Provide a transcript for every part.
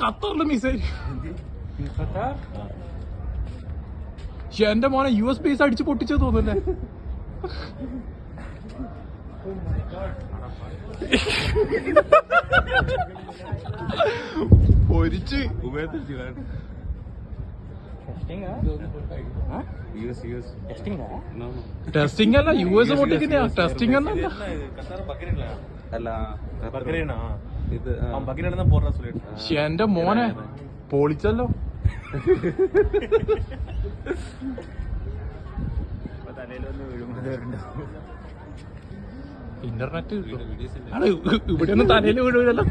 ഖത്തറിൽ മിസൈൽ എന്റെ മോനെ യു എസ് ബേസ് അടിച്ച് പൊട്ടിച്ചത് തോന്നുന്നല്ലേ? പൊരിച്ച്. ടെസ്റ്റിംഗ് അല്ല യു എസ് പൊട്ടിക്കുന്ന ടെസ്റ്റിംഗ് എന്നല്ല അല്ല ഇത് എന്റെ മോനെ. പൊളിച്ചല്ലോ. ഇന്റർനെറ്റ് ഇവിടെ ഒന്നും തലയിൽ വീഴൂലല്ലോ.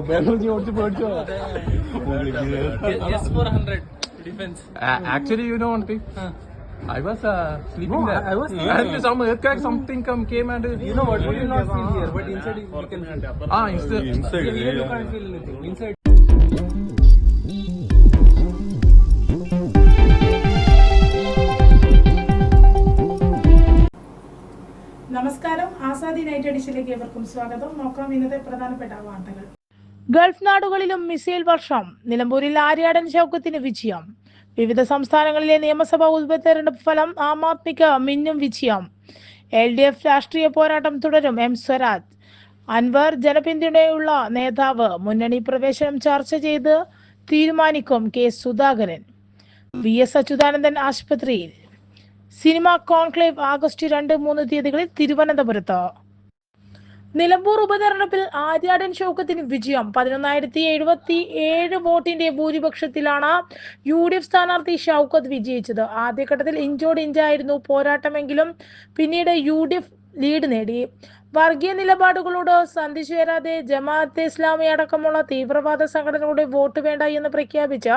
ഉപേന്ദ്രജി ഓടിച്ച് പേടിച്ചോ actually you know one thing I was uh, sleeping no, there. I I was sleeping. Yeah. some earthquake, something come came and You know what? We will not feel here, but inside you can feel. ah, inside. Inside. Here you can't feel anything. Inside. നമസ്കാരം Azadi night എഡിഷനിലേക്ക് ഏവർക്കും സ്വാഗതം നോക്കാം ഇന്നത്തെ പ്രധാനപ്പെട്ട വാർത്തകൾ Gulf നാടുകളിലും missile വർഷം നിലമ്പൂരിൽ ആര്യാടൻ ചൗക്കത്തിന് വിജയം വിവിധ സംസ്ഥാനങ്ങളിലെ നിയമസഭാ ഉപതെരഞ്ഞെടുപ്പ് ഫലം ആം ആദ്മിക്ക് മിന്നും വിജയം. എൽ ഡി എഫ് രാഷ്ട്രീയ പോരാട്ടം തുടരും എം സ്വരാജ്. അൻവർ ജനപിന്തുണയുള്ള നേതാവ് മുന്നണി പ്രവേശനം ചർച്ച ചെയ്ത് തീരുമാനിക്കും K Sudhakaran. V S Achuthanandan ആശുപത്രിയിൽ. സിനിമ കോൺക്ലേവ് ആഗസ്റ്റ് രണ്ട് മൂന്ന് തീയതികളിൽ തിരുവനന്തപുരത്ത്. നിലമ്പൂർ ഉപതെരഞ്ഞെടുപ്പിൽ ആര്യാടൻ ഷൗക്കത്തിന് വിജയം. പതിനൊന്നായിരത്തി എഴുപത്തി ഏഴ് വോട്ടിന്റെ ഭൂരിപക്ഷത്തിലാണ് യു ഡി എഫ് സ്ഥാനാർത്ഥി ഷൗക്കത്ത് വിജയിച്ചത്. ആദ്യഘട്ടത്തിൽ ഇഞ്ചോട് ഇഞ്ചായിരുന്നു പോരാട്ടമെങ്കിലും പിന്നീട് യു ഡി എഫ് ലീഡ് നേടി. വർഗീയ നിലപാടുകളോട് സന്ധി ചേരാതെ ജമാഅത്തെ ഇസ്ലാമി അടക്കമുള്ള തീവ്രവാദ സംഘടനകളുടെ വോട്ട് വേണ്ട എന്ന് പ്രഖ്യാപിച്ച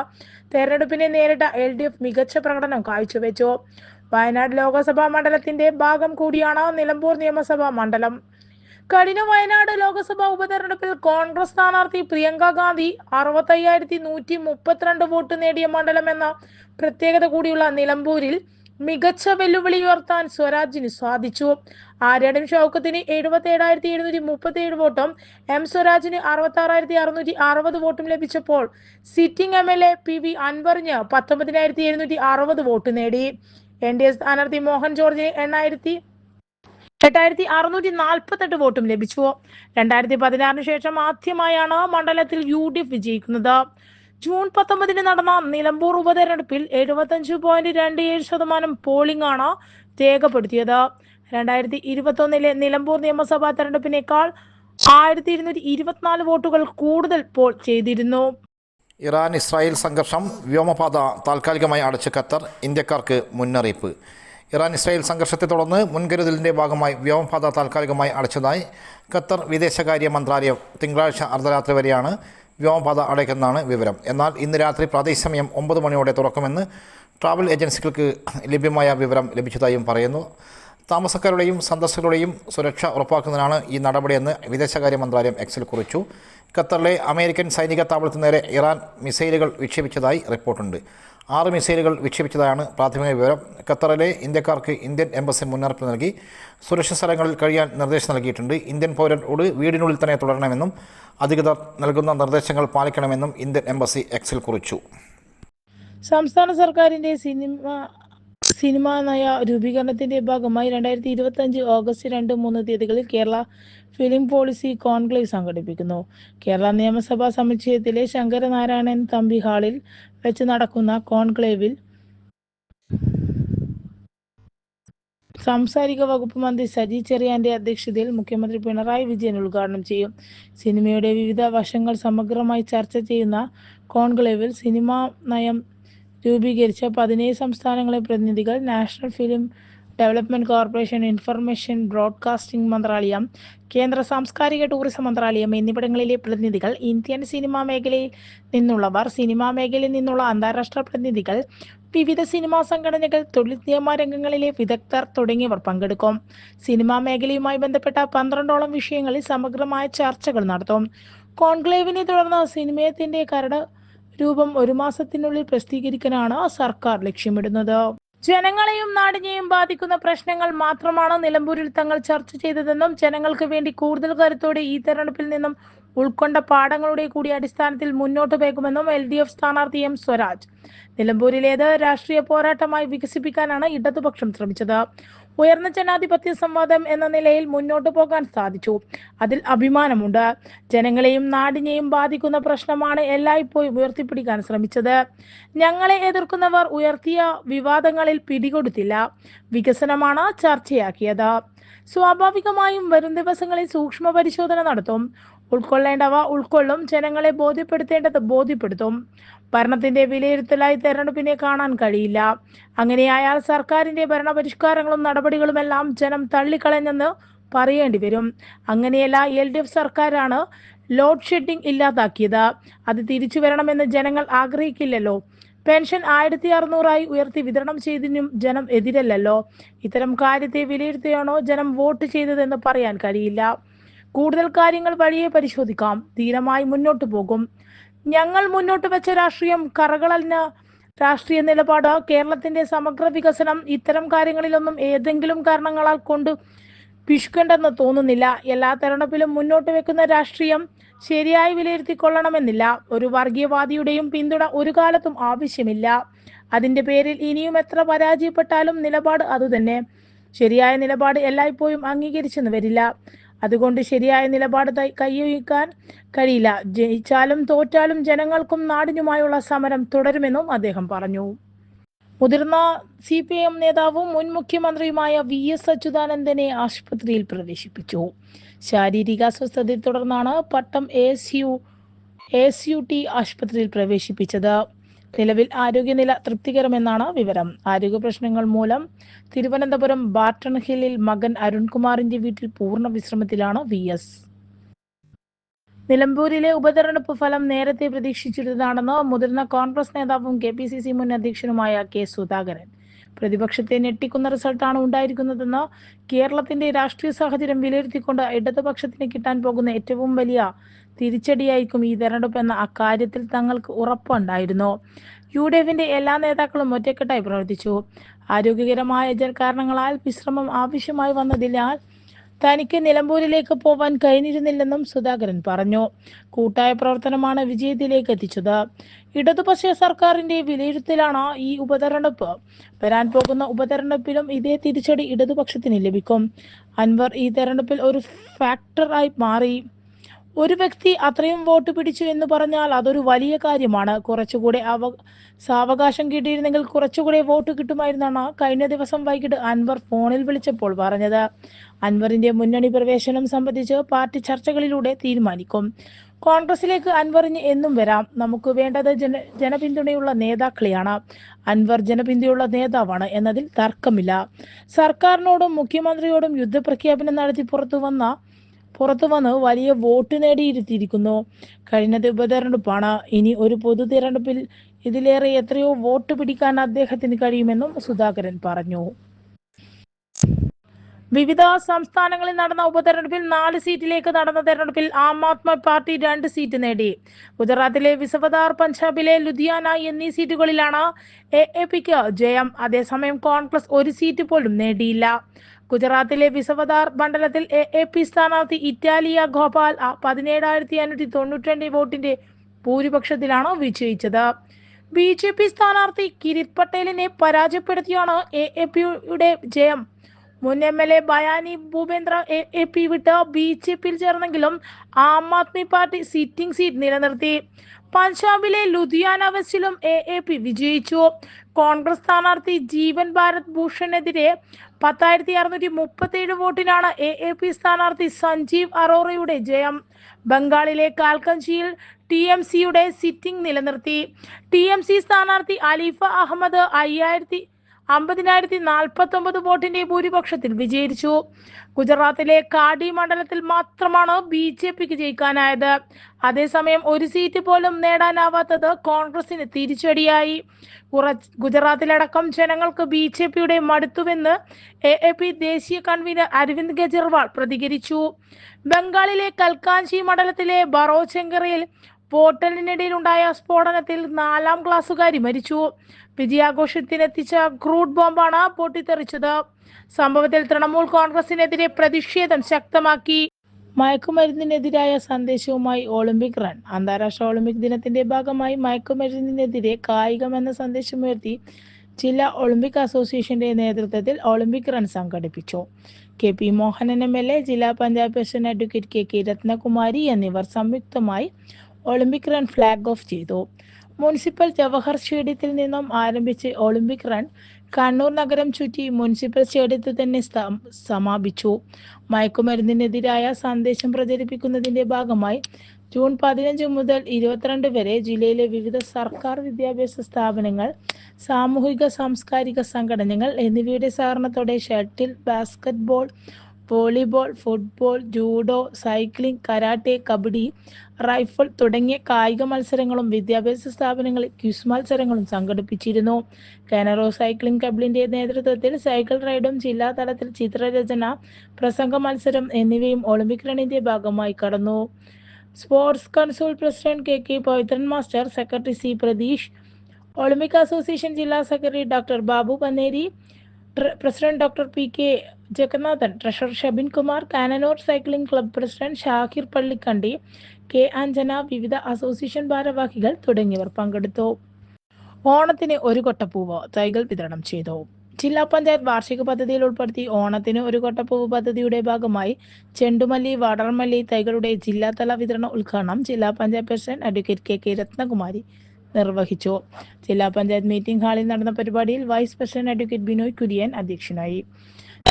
തെരഞ്ഞെടുപ്പിനെ നേരിട്ട എൽ ഡി എഫ് മികച്ച പ്രകടനം കാഴ്ചവെച്ചു. വയനാട് ലോക്സഭാ മണ്ഡലത്തിന്റെ ഭാഗം കൂടിയാണ് നിലമ്പൂർ നിയമസഭാ മണ്ഡലം. കഴിഞ്ഞ വയനാട് ലോക്സഭാ ഉപതെരഞ്ഞെടുപ്പിൽ കോൺഗ്രസ് സ്ഥാനാർത്ഥി പ്രിയങ്ക ഗാന്ധി അറുപത്തയ്യായിരത്തി നൂറ്റി മുപ്പത്തിരണ്ട് വോട്ട് നേടിയ മണ്ഡലം എന്ന പ്രത്യേകത കൂടിയുള്ള നിലമ്പൂരിൽ മികച്ച വെല്ലുവിളി ഉയർത്താൻ സ്വരാജിന് സാധിച്ചു. ആര്യാടൻ ഷൗക്കത്തിന് എഴുപത്തി ഏഴായിരത്തി എഴുന്നൂറ്റി മുപ്പത്തി ഏഴ് വോട്ടും എം സ്വരാജിന് അറുപത്തി ആറായിരത്തി അറുന്നൂറ്റി അറുപത് വോട്ടും ലഭിച്ചപ്പോൾ sitting M L A P V അൻവറിന് പത്തൊമ്പതിനായിരത്തി എഴുന്നൂറ്റി അറുപത് വോട്ട് നേടി. എൻ ഡി എ സ്ഥാനാർത്ഥി മോഹൻ ജോർജിന് എണ്ണായിരത്തി എട്ടായിരത്തി അറുന്നൂറ്റി നാൽപ്പത്തെട്ട് വോട്ടും ലഭിച്ചു. രണ്ടായിരത്തി പതിനാറിന് ശേഷം ആദ്യമായാണ് മണ്ഡലത്തിൽ യു ഡി എഫ് വിജയിക്കുന്നത്. ജൂൺ പത്തൊമ്പതിന് നടന്ന നിലമ്പൂർ ഉപതെരഞ്ഞെടുപ്പിൽ എഴുപത്തഞ്ച് പോയിന്റ് രണ്ട് ഏഴ് ശതമാനം പോളിംഗ് ആണ് രേഖപ്പെടുത്തിയത്. രണ്ടായിരത്തി ഇരുപത്തൊന്നിലെ നിലമ്പൂർ നിയമസഭാ തെരഞ്ഞെടുപ്പിനേക്കാൾ ആയിരത്തി ഇരുന്നൂറ്റി ഇരുപത്തിനാല് വോട്ടുകൾ കൂടുതൽ പോൾ ചെയ്തിരുന്നു. ഇറാൻ ഇസ്രായേൽ സംഘർഷം വ്യോമപാത താൽക്കാലികമായി അടച്ച് ഖത്തർ ഇന്ത്യക്കാർക്ക് മുന്നറിയിപ്പ്. ഇറാൻ ഇസ്രായേൽ സംഘർഷത്തെ തുടർന്ന് മുൻകരുതലിന്റെ ഭാഗമായി വ്യോമപാത താൽക്കാലികമായി അടച്ചതായി ഖത്തർ വിദേശകാര്യ മന്ത്രാലയം തിങ്കളാഴ്ച അർദ്ധരാത്രി വരെയാണ് വ്യോമപാത അടയ്ക്കുന്നതാണ് വിവരം. എന്നാൽ ഇന്ന് രാത്രി പ്രാദേശിക സമയം ഒമ്പത് മണിയോടെ തുറക്കുമെന്ന് ട്രാവൽ ഏജൻസികൾക്ക് ലഭ്യമായ വിവരം ലഭിച്ചതായും പറയുന്നു. താമസക്കാരുടെയും സന്ദർശകരുടെയും സുരക്ഷ ഉറപ്പാക്കുന്നതിനാണ് ഈ നടപടിയെന്ന് വിദേശകാര്യ മന്ത്രാലയം എക്സിൽ കുറിച്ചു. ഖത്തറിലെ അമേരിക്കൻ സൈനിക താവളത്തിന് നേരെ ഇറാൻ മിസൈലുകൾ വിക്ഷേപിച്ചതായി റിപ്പോർട്ടുണ്ട്. ആറ് മിസൈലുകൾ വിക്ഷേപിച്ചതാണ് പ്രാഥമിക വിവരം. ഖത്തറിലെ ഇന്ത്യക്കാർക്ക് ഇന്ത്യൻ എംബസി മുന്നറിയിപ്പ് നൽകി. സുരക്ഷിത സ്ഥലങ്ങളിൽ കഴിയാൻ നിർദ്ദേശം നൽകിയിട്ടുണ്ട്. ഇന്ത്യൻ പൗരനോട് വീടിനുള്ളിൽ തന്നെ തുടരണമെന്നും അധികൃതർ നൽകുന്ന നിർദ്ദേശങ്ങൾ പാലിക്കണമെന്നും ഇന്ത്യൻ എംബസി എക്സിൽ കുറിച്ചു. സംസ്ഥാന സർക്കാരിന്റെ സിനിമ സിനിമാ നയ രൂപീകരണത്തിന്റെ ഭാഗമായി രണ്ടായിരത്തി ഇരുപത്തി അഞ്ച് ഓഗസ്റ്റ് രണ്ട് മൂന്ന് തീയതികളിൽ കേരള ഫിലിം പോളിസി കോൺക്ലേവ് സംഘടിപ്പിക്കുന്നു. കേരള നിയമസഭാ സമുച്ചയത്തിലെ ശങ്കരനാരായണൻ തമ്പി ഹാളിൽ വെച്ച് നടക്കുന്ന കോൺക്ലേവിൽ സാംസ്കാരിക വകുപ്പ് മന്ത്രി സജി ചെറിയാന്റെ അധ്യക്ഷതയിൽ മുഖ്യമന്ത്രി പിണറായി വിജയൻ ഉദ്ഘാടനം ചെയ്യും. സിനിമയുടെ വിവിധ വശങ്ങൾ സമഗ്രമായി ചർച്ച ചെയ്യുന്ന കോൺക്ലേവിൽ സിനിമാ നയം രൂപീകരിച്ച പതിനേഴ് സംസ്ഥാനങ്ങളെ പ്രതിനിധികൾ national film development corporation information broadcasting മന്ത്രാലയം കേന്ദ്ര സാംസ്കാരിക ടൂറിസം മന്ത്രാലയം എന്നിവിടങ്ങളിലെ പ്രതിനിധികൾ ഇന്ത്യൻ സിനിമാ മേഖലയിൽ നിന്നുള്ളവർ സിനിമാ മേഖലയിൽ നിന്നുള്ള അന്താരാഷ്ട്ര പ്രതിനിധികൾ വിവിധ സിനിമാ സംഘടനകൾ തൊഴിൽ നിയമ രംഗങ്ങളിലെ വിദഗ്ധർ തുടങ്ങിയവർ പങ്കെടുക്കും. സിനിമാ മേഖലയുമായി ബന്ധപ്പെട്ട പന്ത്രണ്ടോളം വിഷയങ്ങളിൽ സമഗ്രമായ ചർച്ചകൾ നടത്തും. കോൺക്ലേവിനെ തുടർന്ന് സിനിമയത്തിന്റെ കരട് രൂപം ഒരു മാസത്തിനുള്ളിൽ പ്രസിദ്ധീകരിക്കാനാണ് സർക്കാർ ലക്ഷ്യമിടുന്നത്. ജനങ്ങളെയും നാടിനെയും ബാധിക്കുന്ന പ്രശ്നങ്ങൾ മാത്രമാണ് നിലമ്പൂരിൽ തങ്ങൾ ചർച്ച ചെയ്തതെന്നും ജനങ്ങൾക്ക് വേണ്ടി കൂടുതൽ കരുത്തോടെ ഈ തെരഞ്ഞെടുപ്പിൽ നിന്നും ഉൾക്കൊണ്ട പാഠങ്ങളുടെ കൂടി അടിസ്ഥാനത്തിൽ മുന്നോട്ട് പോകുമെന്നും എൽ ഡി എഫ് സ്ഥാനാർത്ഥി എം സ്വരാജ്. നിലമ്പൂരിലേത് രാഷ്ട്രീയ പോരാട്ടമായി വികസിപ്പിക്കാനാണ് ഇടതുപക്ഷം ശ്രമിച്ചത്. ഉയർന്ന ജനാധിപത്യ സംവാദം എന്ന നിലയിൽ മുന്നോട്ടു പോകാൻ സാധിച്ചു. അതിൽ അഭിമാനമുണ്ട്. ജനങ്ങളെയും നാടിനെയും ബാധിക്കുന്ന പ്രശ്നമാണ് എല്ലായ്പ്പോഴും ഉയർത്തിപ്പിടിക്കാൻ ശ്രമിച്ചത്. ഞങ്ങളെ എതിർക്കുന്നവർ ഉയർത്തിയ വിവാദങ്ങളിൽ പിടികൊടുത്തില്ല. വികസനമാണ് ചർച്ചയാക്കിയത്. സ്വാഭാവികമായും വരും ദിവസങ്ങളിൽ സൂക്ഷ്മ പരിശോധന നടത്തും. ഉൾക്കൊള്ളേണ്ടവ ഉൾക്കൊള്ളും. ജനങ്ങളെ ബോധ്യപ്പെടുത്തേണ്ടത് ബോധ്യപ്പെടുത്തും. ഭരണത്തിന്റെ വിലയിരുത്തലായി തെരഞ്ഞെടുപ്പിനെ കാണാൻ കഴിയില്ല. അങ്ങനെയായാൽ സർക്കാരിന്റെ ഭരണപരിഷ്കാരങ്ങളും നടപടികളുമെല്ലാം ജനം തള്ളിക്കളഞ്ഞെന്ന് പറയേണ്ടി വരും. അങ്ങനെയല്ല എൽ ഡി എഫ് സർക്കാരാണ് ലോഡ് ഷെഡിംഗ് ഇല്ലാതാക്കിയത്. അത് തിരിച്ചു വരണമെന്ന് ജനങ്ങൾ ആഗ്രഹിക്കില്ലല്ലോ. പെൻഷൻ ആയിരത്തി അറുന്നൂറായി ഉയർത്തി വിതരണം ചെയ്തതിനും ജനം എതിരല്ലല്ലോ. ഇത്തരം കാര്യത്തെ വിലയിരുത്തിയാണോ ജനം വോട്ട് ചെയ്തതെന്ന് പറയാൻ കഴിയില്ല. കൂടുതൽ കാര്യങ്ങൾ വഴിയെ പരിശോധിക്കാം. ധീരമായി മുന്നോട്ട് പോകും. ഞങ്ങൾ മുന്നോട്ട് വെച്ച രാഷ്ട്രീയം കറകളഞ്ഞ രാഷ്ട്രീയ നിലപാട് കേരളത്തിന്റെ സമഗ്ര വികസനം ഇത്തരം കാര്യങ്ങളിലൊന്നും ഏതെങ്കിലും കാരണങ്ങളാൽ കൊണ്ട് പിശുക്കേണ്ടെന്ന് തോന്നുന്നില്ല. എല്ലാ തെരഞ്ഞെടുപ്പിലും മുന്നോട്ട് വെക്കുന്ന രാഷ്ട്രീയം ശരിയായി വിലയിരുത്തിക്കൊള്ളണമെന്നില്ല. ഒരു വർഗീയവാദിയുടെയും പിന്തുണ ഒരു കാലത്തും ആവശ്യമില്ല. അതിന്റെ പേരിൽ ഇനിയും എത്ര പരാജയപ്പെട്ടാലും നിലപാട് അതുതന്നെ. ശരിയായ നിലപാട് എല്ലായ്പ്പോഴും അംഗീകരിച്ചെന്ന് വരില്ല. അതുകൊണ്ട് ശരിയായ നിലപാട് കൈവയ്ക്കാൻ കഴിയില്ല. ജയിച്ചാലും തോറ്റാലും ജനങ്ങൾക്കും നാടിനുമായുള്ള സമരം തുടരുമെന്നും അദ്ദേഹം പറഞ്ഞു. മുതിർന്ന സി പി എം നേതാവും മുൻ മുഖ്യമന്ത്രിയുമായ വി എസ് അച്യുതാനന്ദനെ ആശുപത്രിയിൽ പ്രവേശിപ്പിച്ചു. ശാരീരിക അസ്വസ്ഥതയെ തുടർന്നാണ് Pattom A S U S U T ആശുപത്രിയിൽ പ്രവേശിപ്പിച്ചത്. നിലവിൽ ആരോഗ്യനില തൃപ്തികരമെന്നാണ് വിവരം. ആരോഗ്യ പ്രശ്നങ്ങൾ മൂലം തിരുവനന്തപുരം ബാർട്ടൺ ഹില്ലിൽ മകൻ അരുൺകുമാറിന്റെ വീട്ടിൽ പൂർണ വിശ്രമത്തിലാണ് വി എസ്. നിലമ്പൂരിലെ ഉപതെരഞ്ഞെടുപ്പ് ഫലം നേരത്തെ പ്രതീക്ഷിച്ചിരുന്നതാണെന്ന് മുതിർന്ന കോൺഗ്രസ് നേതാവും കെ പി സി സി മുൻ അധ്യക്ഷനുമായ കെ സുധാകരൻ. പ്രതിപക്ഷത്തെ ഞെട്ടിക്കുന്ന റിസൾട്ടാണ് ഉണ്ടായിരിക്കുന്നതെന്ന് കേരളത്തിന്റെ രാഷ്ട്രീയ സാഹചര്യം വിലയിരുത്തിക്കൊണ്ട് ഇടതുപക്ഷത്തിന് കിട്ടാൻ പോകുന്ന ഏറ്റവും വലിയ തിരിച്ചടിയായിരിക്കും ഈ തെരഞ്ഞെടുപ്പ് എന്ന അക്കാര്യത്തിൽ തങ്ങൾക്ക് ഉറപ്പുണ്ടായിരുന്നു. യു ഡി എഫിന്റെ എല്ലാ നേതാക്കളും ഒറ്റക്കെട്ടായി പ്രവർത്തിച്ചു. ആരോഗ്യകരമായ കാരണങ്ങളാൽ വിശ്രമം ആവശ്യമായി വന്നതിനാൽ തനിക്ക് നിലമ്പൂരിലേക്ക് പോവാൻ കഴിഞ്ഞിരുന്നില്ലെന്നും സുധാകരൻ പറഞ്ഞു. കൂട്ടായ പ്രവർത്തനമാണ് വിജയത്തിലേക്ക് എത്തിച്ചത്. ഇടതുപക്ഷ സർക്കാരിന്റെ വിലയിരുത്തലാണ് ഈ ഉപതെരഞ്ഞെടുപ്പ്. വരാൻ പോകുന്ന ഉപതെരഞ്ഞെടുപ്പിലും ഇതേ തിരിച്ചടി ഇടതുപക്ഷത്തിന് ലഭിക്കും. അൻവർ ഈ തെരഞ്ഞെടുപ്പിൽ ഒരു ഫാക്ടറായി മാറി. ഒരു വ്യക്തി അത്രയും വോട്ട് പിടിച്ചു എന്ന് പറഞ്ഞാൽ അതൊരു വലിയ കാര്യമാണ്. കുറച്ചുകൂടെ അവ സാവകാശം കിട്ടിയിരുന്നെങ്കിൽ കുറച്ചുകൂടെ വോട്ട് കിട്ടുമായിരുന്നാണ് കഴിഞ്ഞ ദിവസം വൈകിട്ട് അൻവർ ഫോണിൽ വിളിച്ചപ്പോൾ പറഞ്ഞത്. അൻവറിന്റെ മുന്നണി പ്രവേശനം സംബന്ധിച്ച് പാർട്ടി ചർച്ചകളിലൂടെ തീരുമാനിക്കും. കോൺഗ്രസിലേക്ക് അൻവറിന് എന്നും വരാം. നമുക്ക് വേണ്ടത് ജന ജനപിന്തുണയുള്ള നേതാക്കളെയാണ്. അൻവർ ജനപിന്തുണയുള്ള നേതാവാണ് എന്നതിൽ തർക്കമില്ല. സർക്കാരിനോടും മുഖ്യമന്ത്രിയോടും യുദ്ധപ്രഖ്യാപനം നടത്തി പുറത്തു വന്ന പുറത്തു വന്ന് വലിയ വോട്ട് നേടിയിരുത്തിയിരിക്കുന്നു. കഴിഞ്ഞത് ഉപതെരഞ്ഞെടുപ്പാണ്. ഇനി ഒരു പൊതു തെരഞ്ഞെടുപ്പിൽ ഇതിലേറെ എത്രയോ വോട്ട് പിടിക്കാൻ അദ്ദേഹത്തിന് കഴിയുമെന്നും സുധാകരൻ പറഞ്ഞു. വിവിധ സംസ്ഥാനങ്ങളിൽ നടന്ന ഉപതെരഞ്ഞെടുപ്പിൽ നാല് സീറ്റിലേക്ക് നടന്ന തെരഞ്ഞെടുപ്പിൽ ആം ആദ്മി പാർട്ടി രണ്ട് സീറ്റ് നേടി. ഗുജറാത്തിലെ വിസവദാർ പഞ്ചാബിലെ ലുധിയാന എന്നീ സീറ്റുകളിലാണ് എ എ പിക്ക് ജയം. അതേസമയം കോൺഗ്രസ് ഒരു സീറ്റ് പോലും നേടിയില്ല. ഗുജറാത്തിലെ വിസവദാർ മണ്ഡലത്തിൽ എ എ പി സ്ഥാനാർത്ഥി ഇറ്റാലിയ ഗോപാൽ പതിനേഴായിരത്തി അഞ്ഞൂറ്റി തൊണ്ണൂറ്റി രണ്ട് വോട്ടിന്റെ ഭൂരിപക്ഷത്തിലാണ് വിജയിച്ചത്. ബി ജെ പി സ്ഥാനാർത്ഥി കിരിത് പട്ടേലിനെ പരാജയപ്പെടുത്തിയാണ് എ എ പിയുടെ ജയം. മുൻ M L A Bayani Bhupendra A P വിട്ട് ബി ജെ പിയിൽ ചേർന്നെങ്കിലും Aam Aadmi party sitting seat നിലനിർത്തി. പഞ്ചാബിലെ ലുധിയാന വെസ്റ്റിലും എ എ പി വിജയിച്ചു. കോൺഗ്രസ് സ്ഥാനാർത്ഥി ജീവൻ ഭാരത് ഭൂഷണെതിരെ പത്തായിരത്തി അറുന്നൂറ്റി മുപ്പത്തി ഏഴ് വോട്ടിനാണ് എ എ പി സ്ഥാനാർത്ഥി സഞ്ജീവ് അറോറയുടെ ജയം. ബംഗാളിലെ കാൽക്കഞ്ചിയിൽ ടി എം സിയുടെ സിറ്റിംഗ് നിലനിർത്തി. ടി എം സി സ്ഥാനാർത്ഥി അലീഫ അഹമ്മദ് അയ്യായിരത്തി അമ്പതിനായിരത്തി നാൽപ്പത്തി ഒമ്പത് വോട്ടിന്റെ ഭൂരിപക്ഷത്തിൽ വിജയിച്ചു. ഗുജറാത്തിലെ കാഡി മണ്ഡലത്തിൽ മാത്രമാണ് ബി ജെ പിക്ക് ജയിക്കാനായത്. അതേസമയം ഒരു സീറ്റ് പോലും നേടാനാവാത്തത് കോൺഗ്രസിന് തിരിച്ചടിയായി. ഗുജറാത്തിലടക്കം ജനങ്ങൾക്ക് ബി ജെ പിയുടെ മടുത്തുവെന്ന് എ എ പി ദേശീയ കൺവീനർ അരവിന്ദ് കെജ്രിവാൾ പ്രതികരിച്ചു. ബംഗാളിലെ കൽക്കാഞ്ചി മണ്ഡലത്തിലെ ബറോചെങ്കറയിൽ പോർട്ടലിനിടയിലുണ്ടായ സ്ഫോടനത്തിൽ നാലാം ക്ലാസ്സുകാരി മരിച്ചു. വിജയാഘോഷത്തിനെത്തിച്ച ക്രൂഡ് ബോംബാണ് പൊട്ടിത്തെറിച്ചത്. സംഭവത്തിൽ തൃണമൂൽ കോൺഗ്രസിനെതിരെ പ്രതിഷേധം ശക്തമാക്കി. മയക്കുമരുന്നിനെതിരായ സന്ദേശവുമായി ഒളിമ്പിക് റൺ. അന്താരാഷ്ട്ര ഒളിമ്പിക് ദിനത്തിന്റെ ഭാഗമായി മയക്കുമരുന്നിനെതിരെ കായികം എന്ന സന്ദേശമുയർത്തി ജില്ലാ ഒളിമ്പിക് അസോസിയേഷന്റെ നേതൃത്വത്തിൽ ഒളിമ്പിക് റൺ സംഘടിപ്പിച്ചു. K P Mohanan M L A ജില്ലാ panchayat president advocate K K Ratnakumari എന്നിവർ സംയുക്തമായി ഒളിമ്പിക് റൺ ഫ്ലാഗ് ഓഫ് ചെയ്തു. മുനിസിപ്പൽ ജവഹർ സ്റ്റേഡിയത്തിൽ നിന്നും ആരംഭിച്ച് ഒളിമ്പിക് റൺ കണ്ണൂർ നഗരം ചുറ്റി മുനിസിപ്പൽ സ്റ്റേഡിയത്തിൽ തന്നെ സമാപിച്ചു. മയക്കുമരുന്നിനെതിരായ സന്ദേശം പ്രചരിപ്പിക്കുന്നതിന്റെ ഭാഗമായി ജൂൺ പതിനഞ്ച് മുതൽ ഇരുപത്തിരണ്ട് വരെ ജില്ലയിലെ വിവിധ സർക്കാർ വിദ്യാഭ്യാസ സ്ഥാപനങ്ങൾ സാമൂഹിക സാംസ്കാരിക സംഘടനകൾ എന്നിവയുടെ സഹകരണത്തോടെ shuttle basketball volleyball football judo cycling karate kabaddi rifle തുടങ്ങിയ കായിക മത്സരങ്ങളും വിദ്യാഭ്യാസ സ്ഥാപനങ്ങളിൽ ക്വിസ് മത്സരങ്ങളും സംഘടിപ്പിച്ചിരുന്നു. കാനറോ സൈക്ലിംഗ് ക്ലബിന്റെ നേതൃത്വത്തിൽ സൈക്കിൾ റൈഡും ജില്ലാ തലത്തിൽ ചിത്രരചന പ്രസംഗ മത്സരം എന്നിവയും ഒളിമ്പിക് റണ്ണിന്റെ ഭാഗമായി കടന്നു. Sports council president K K Pavithran master secretary C Pratheesh Olympic association ജില്ലാ secretary doctor Babu Panneri president doctor P K Jagannathan treasurer Shabin Kumar Cannanore cycling club president Shahir Pallikkandi K Anjana വിവിധ association ഭാരവാഹികൾ തുടങ്ങിയവർ പങ്കെടുത്തു. ഓണത്തിന് ഒരു കൊട്ടപ്പൂവ് തൈകൾ വിതരണം ചെയ്തു. ജില്ലാ പഞ്ചായത്ത് വാർഷിക പദ്ധതിയിൽ ഉൾപ്പെടുത്തി ഓണത്തിന് ഒരു കൊട്ടപ്പൂവ് പദ്ധതിയുടെ ഭാഗമായി ചെണ്ടുമല്ലി വാടർമല്ലി തൈകളുടെ ജില്ലാതല വിതരണ ഉദ്ഘാടനം ജില്ലാ panchayat president advocate K K Ratnakumari നിർവഹിച്ചു. ജില്ലാ പഞ്ചായത്ത് മീറ്റിംഗ് ഹാളിൽ നടന്ന പരിപാടിയിൽ vice president advocate Binoy Kurian അധ്യക്ഷനായി.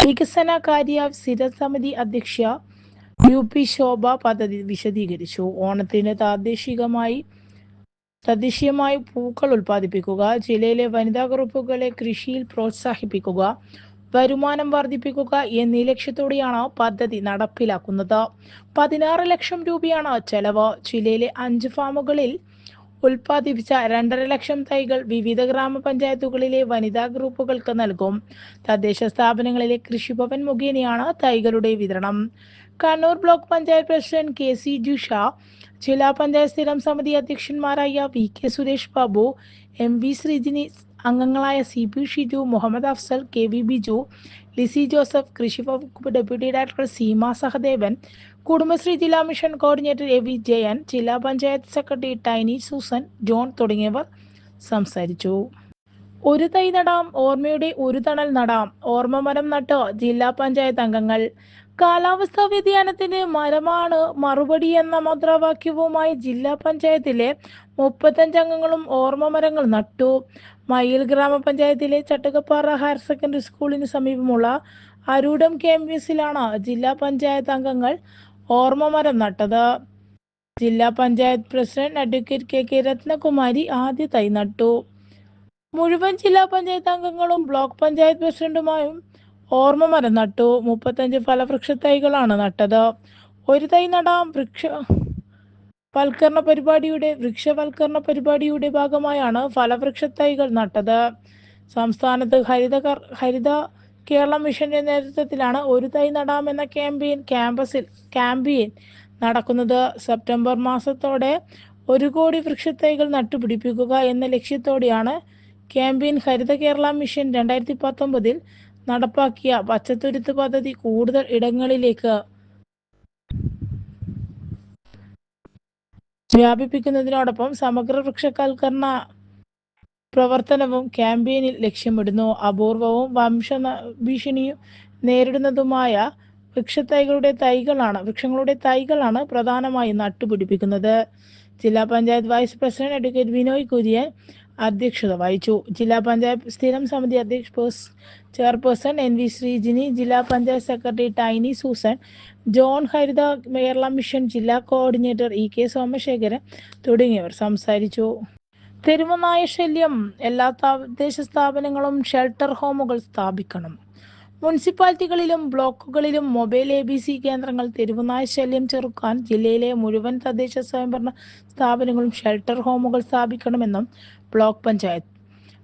വികസന കാര്യ സ്ഥിരസമിതി അധ്യക്ഷ യു പി ശോഭ പദ്ധതി വിശദീകരിച്ചു. ഓണത്തിന് പ്രാദേശികമായി തദ്ദേശീയമായി പൂക്കൾ ഉൽപ്പാദിപ്പിക്കുക ജില്ലയിലെ വനിതാ ഗ്രൂപ്പുകളെ കൃഷിയിൽ പ്രോത്സാഹിപ്പിക്കുക വരുമാനം വർദ്ധിപ്പിക്കുക എന്നീ ലക്ഷ്യത്തോടെയാണ് പദ്ധതി നടപ്പിലാക്കുന്നത്. പതിനാറ് ലക്ഷം രൂപയാണ് ചെലവ്. ജില്ലയിലെ അഞ്ച് ഫാമുകളിൽ ഉൽപ്പാദിപ്പിച്ച രണ്ടര ലക്ഷം തൈകൾ വിവിധ ഗ്രാമപഞ്ചായത്തുകളിലെ വനിതാ ഗ്രൂപ്പുകൾക്ക് നൽകും. തദ്ദേശ സ്ഥാപനങ്ങളിലെ കൃഷിഭവൻ മുഖേനയാണ് തൈകളുടെ വിതരണം. Kannur block panchayat president K C Jusha ജില്ലാ പഞ്ചായത്ത് സ്ഥിരം സമിതി അധ്യക്ഷന്മാരായ V K Suresh Babu M V Sreejini അംഗങ്ങളായ C P Shiju Muhammad Afsal K V Biju Lissy Joseph കൃഷി വകുപ്പ് ഡെപ്യൂട്ടി ഡയറക്ടർ സീമ സഹദേവൻ കുടുംബശ്രീ ജില്ലാ mission coordinator A V Jayan ജില്ലാ panchayat secretary Tiny Susan John തുടങ്ങിയവർ സംസാരിച്ചു. ഒരു തൈ നടാം ഓർമ്മയുടെ ഒരു തണൽ നടാം ഓർമ്മ മരം നട്ട് ജില്ലാ പഞ്ചായത്ത് അംഗങ്ങൾ. കാലാവസ്ഥാ വ്യതിയാനത്തിന് മരമാണ് മറുപടി എന്ന മുദ്രാവാക്യവുമായി ജില്ലാ പഞ്ചായത്തിലെ മുപ്പത്തഞ്ചംഗങ്ങളും ഓർമ്മ മരങ്ങൾ നട്ടു. മയിൽ ഗ്രാമപഞ്ചായത്തിലെ ചട്ടകപ്പാറ ഹയർ സെക്കൻഡറി സ്കൂളിന് സമീപമുള്ള അരൂഢം ക്യാമ്പസിലാണ് ജില്ലാ പഞ്ചായത്ത് അംഗങ്ങൾ ഓർമ്മ മരം നട്ടത്. ജില്ലാ panchayat president advocate K K Ratnakumari ആദ്യ തൈ നട്ടു. മുഴുവൻ ജില്ലാ പഞ്ചായത്ത് അംഗങ്ങളും ബ്ലോക്ക് പഞ്ചായത്ത് പ്രസിഡന്റുമായും ഓർമ്മ മരം നട്ടു മുപ്പത്തഞ്ച് ഫലവൃക്ഷ തൈകളാണ് നട്ടത്. ഒരു തൈ നടാം വൃക്ഷ വൽക്കരണ പരിപാടിയുടെ വൃക്ഷവൽക്കരണ പരിപാടിയുടെ ഭാഗമായാണ് ഫലവൃക്ഷ തൈകൾ നട്ടത്. സംസ്ഥാനത്ത് ഹരിത ഹരിത കേരളം മിഷന്റെ നേതൃത്വത്തിലാണ് ഒരു തൈ നടാം എന്ന ക്യാമ്പയിൻ ക്യാമ്പസിൽ ക്യാമ്പയിൻ നടക്കുന്നത്. സെപ്റ്റംബർ മാസത്തോടെ ഒരു കോടി വൃക്ഷത്തൈകൾ നട്ടുപിടിപ്പിക്കുക എന്ന ലക്ഷ്യത്തോടെയാണ് ക്യാമ്പയിൻ ഹരിത കേരള മിഷൻ രണ്ടായിരത്തി പത്തൊമ്പതിൽ നടപ്പാക്കിയ പച്ചത്തുരുത്ത് പദ്ധതി കൂടുതൽ ഇടങ്ങളിലേക്ക് വ്യാപിപ്പിക്കുന്നതിനോടൊപ്പം സമഗ്ര വൃക്ഷവൽക്കരണ പ്രവർത്തനവും ക്യാമ്പയിനിൽ ലക്ഷ്യമിടുന്നു. അപൂർവവും വംശ ഭീഷണിയും നേരിടുന്നതുമായ വൃക്ഷത്തൈകളുടെ തൈകളാണ് വൃക്ഷങ്ങളുടെ തൈകളാണ് പ്രധാനമായും നട്ടുപിടിപ്പിക്കുന്നത്. ജില്ലാ panchayat vice president advocate Vinoy Kurian അധ്യക്ഷത വഹിച്ചു. ജില്ലാ പഞ്ചായത്ത് സ്ഥിരം സമിതി അധ്യക്ഷ പേഴ്സ്- ചെയർപേഴ്സൺ എൻ വി ശ്രീജിനി ജില്ലാ പഞ്ചായത്ത് സെക്രട്ടറി ടൈനി സൂസൻ ജോൺ ഹരിത കേരള മിഷൻ ജില്ലാ കോർഡിനേറ്റർ ഇ കെ സോമശേഖരൻ തുടങ്ങിയവർ സംസാരിച്ചു. തെരുവനായ ശല്യം. എല്ലാ തദ്ദേശ സ്ഥാപനങ്ങളും ഷെൽട്ടർ ഹോമുകൾ സ്ഥാപിക്കണം. മുനിസിപ്പാലിറ്റികളിലും ബ്ലോക്കുകളിലും മൊബൈൽ എ ബി സി കേന്ദ്രങ്ങൾ തെരുവുനായ ശല്യം ചെറുക്കാൻ ജില്ലയിലെ മുഴുവൻ തദ്ദേശ സ്വയംഭരണ സ്ഥാപനങ്ങളും ഷെൽട്ടർ ഹോമുകൾ സ്ഥാപിക്കണമെന്നും ബ്ലോക്ക് പഞ്ചായത്ത്.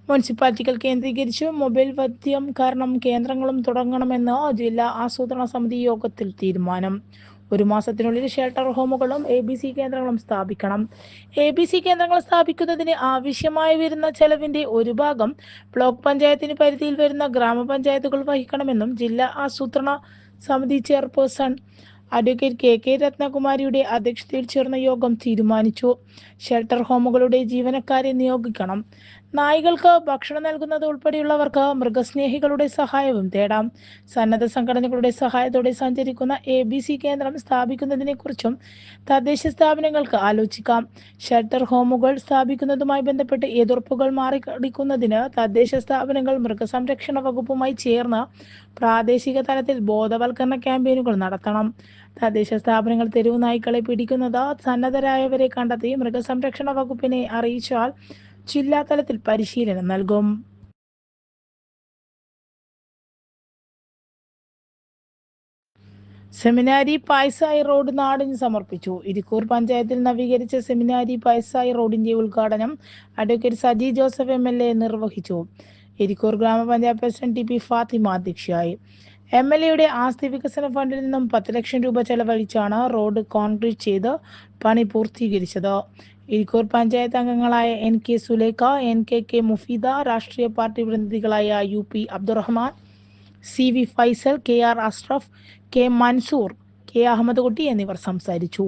മുനിസിപ്പാലിറ്റികൾ കേന്ദ്രീകരിച്ച് മൊബൈൽ വദ്യം കാരണം കേന്ദ്രങ്ങളും തുടങ്ങണമെന്ന് ജില്ലാ ആസൂത്രണ സമിതി യോഗത്തിൽ തീരുമാനം. ഒരു മാസത്തിനുള്ളിൽ ഷെൽട്ടർ ഹോമുകളും എ ബി സി കേന്ദ്രങ്ങളും സ്ഥാപിക്കണം. എ ബി സി കേന്ദ്രങ്ങൾ സ്ഥാപിക്കുന്നതിന് ആവശ്യമായി വരുന്ന ചെലവിന്റെ ഒരു ഭാഗം ബ്ലോക്ക് പഞ്ചായത്തിന് പരിധിയിൽ വരുന്ന ഗ്രാമപഞ്ചായത്തുകൾ വഹിക്കണമെന്നും ജില്ലാ ആസൂത്രണ സമിതി ചെയർപേഴ്സൺ അഡ്വക്കേറ്റ് കെ കെ രത്നകുമാരിയുടെ അധ്യക്ഷതയിൽ ചേർന്ന യോഗം തീരുമാനിച്ചു. ഷെൽട്ടർ ഹോമുകളുടെ ജീവനക്കാരെ നിയോഗിക്കണം. നായ്കൾക്ക് ഭക്ഷണം നൽകുന്നത് ഉൾപ്പെടെയുള്ളവർക്ക് മൃഗസ്നേഹികളുടെ സഹായവും തേടാം. സന്നദ്ധ സംഘടനകളുടെ സഹായത്തോടെ സഞ്ചരിക്കുന്ന എ ബി സി കേന്ദ്രം സ്ഥാപിക്കുന്നതിനെക്കുറിച്ചും തദ്ദേശ സ്ഥാപനങ്ങൾക്ക് ആലോചിക്കാം. ഷെൽട്ടർ ഹോമുകൾ സ്ഥാപിക്കുന്നതുമായി ബന്ധപ്പെട്ട് എതിർപ്പുകൾ മാറിക്കടിക്കുന്നതിന് തദ്ദേശ സ്ഥാപനങ്ങൾ മൃഗസംരക്ഷണ വകുപ്പുമായി ചേർന്ന് പ്രാദേശിക തലത്തിൽ ബോധവൽക്കരണ ക്യാമ്പയിനുകൾ നടത്തണം. തദ്ദേശ സ്ഥാപനങ്ങൾ തെരുവ് നായ്ക്കളെ പിടിക്കുന്നത് സന്നദ്ധരായവരെ കണ്ടെത്തി മൃഗസംരക്ഷണ വകുപ്പിനെ അറിയിച്ചാൽ ജില്ലാ തലത്തിൽ പരിശീലനം നൽകും. സെമിനാരി പായ്സായി റോഡ് നാടിന് സമർപ്പിച്ചു. ഇരിക്കൂർ പഞ്ചായത്തിൽ നവീകരിച്ച സെമിനാരി പായ്സായി റോഡിന്റെ ഉദ്ഘാടനം advocate Saji Joseph M L A നിർവഹിച്ചു. ഇരിക്കൂർ ഗ്രാമപഞ്ചായത്ത് പ്രസിഡന്റ് ടി പി ഫാത്തിമ അധ്യക്ഷയായി. എം എൽ എയുടെ ആസ്തി വികസന ഫണ്ടിൽ നിന്നും പത്ത് ലക്ഷം രൂപ ചെലവഴിച്ചാണ് റോഡ് കോൺക്രീറ്റ് ചെയ്ത് പണി പൂർത്തീകരിച്ചത്. ഇരിക്കൂർ പഞ്ചായത്ത് അംഗങ്ങളായ N K Sulekha N K K Mufeeda രാഷ്ട്രീയ party പ്രതിനിധികളായ U P Abdurahman C V Faisal K R Ashraf K Mansoor K Ahmed Kutty എന്നിവർ സംസാരിച്ചു.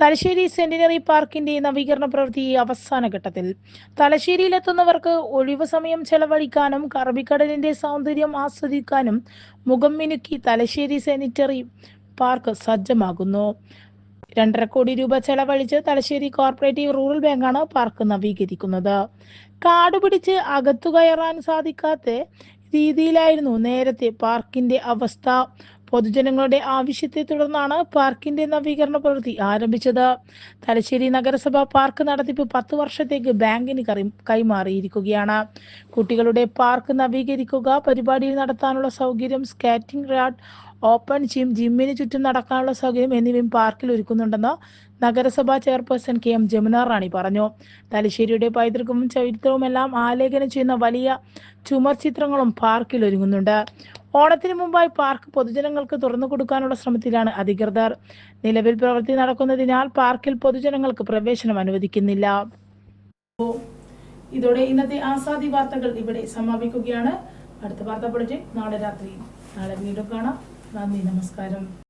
തലശ്ശേരി സെന്റിനറി പാർക്കിന്റെ നവീകരണ പ്രവൃത്തി അവസാന ഘട്ടത്തിൽ. തലശ്ശേരിയിലെത്തുന്നവർക്ക് ഒഴിവു സമയം ചെലവഴിക്കാനും കറബിക്കടലിന്റെ സൗന്ദര്യം ആസ്വദിക്കാനും മുഖം മിനുക്കി തലശ്ശേരി സെനിറ്ററി പാർക്ക് സജ്ജമാകുന്നു. രണ്ടര കോടി രൂപ ചെലവഴിച്ച് തലശ്ശേരി കോർപ്പറേറ്റീവ് റൂറൽ ബാങ്കാണ് പാർക്ക് നവീകരിക്കുന്നത്. കാടുപിടിച്ച് അകത്തു കയറാൻ സാധിക്കാത്ത രീതിയിലായിരുന്നു നേരത്തെ പാർക്കിന്റെ അവസ്ഥ. പൊതുജനങ്ങളുടെ ആവശ്യത്തെ തുടർന്നാണ് പാർക്കിന്റെ നവീകരണ പ്രവൃത്തി ആരംഭിച്ചത്. തലശ്ശേരി നഗരസഭ പാർക്ക് നടത്തിപ്പ് പത്ത് വർഷത്തേക്ക് ബാങ്കിന് കൈമാറിയിരിക്കുകയാണ്. കുട്ടികളുടെ പാർക്ക് നവീകരിക്കുക പരിപാടിയിൽ നടത്താനുള്ള സൗകര്യം സ്കാറ്റിംഗ് റാഡ് ഓപ്പൺ ജിം ജിമ്മിന് ചുറ്റും നടക്കാനുള്ള സൗകര്യം എന്നിവയും പാർക്കിൽ ഒരുക്കുന്നുണ്ടെന്ന് നഗരസഭാ chairperson K M Jamuna Rani പറഞ്ഞു. തലശ്ശേരിയുടെ പൈതൃകവും ചരിത്രവും എല്ലാം ആലേഖനം ചെയ്യുന്ന വലിയ ചുമർ ചിത്രങ്ങളും പാർക്കിൽ ഒരുങ്ങുന്നുണ്ട്. ഓണത്തിന് മുമ്പായി പാർക്ക് പൊതുജനങ്ങൾക്ക് തുറന്നു കൊടുക്കാനുള്ള ശ്രമത്തിലാണ് അധികൃതർ. നിലവിൽ പ്രവൃത്തി നടക്കുന്നതിനാൽ പാർക്കിൽ പൊതുജനങ്ങൾക്ക് പ്രവേശനം അനുവദിക്കുന്നില്ല. ഇതോടെ ഇന്നത്തെ ആസാദി വാർത്തകൾ ഇവിടെ സമാപിക്കുകയാണ്. അടുത്ത വാർത്താ ബുള്ളറ്റിൻ നാളെ രാത്രി. നാളെ വീണ്ടും കാണാം. നന്ദി നമസ്കാരം.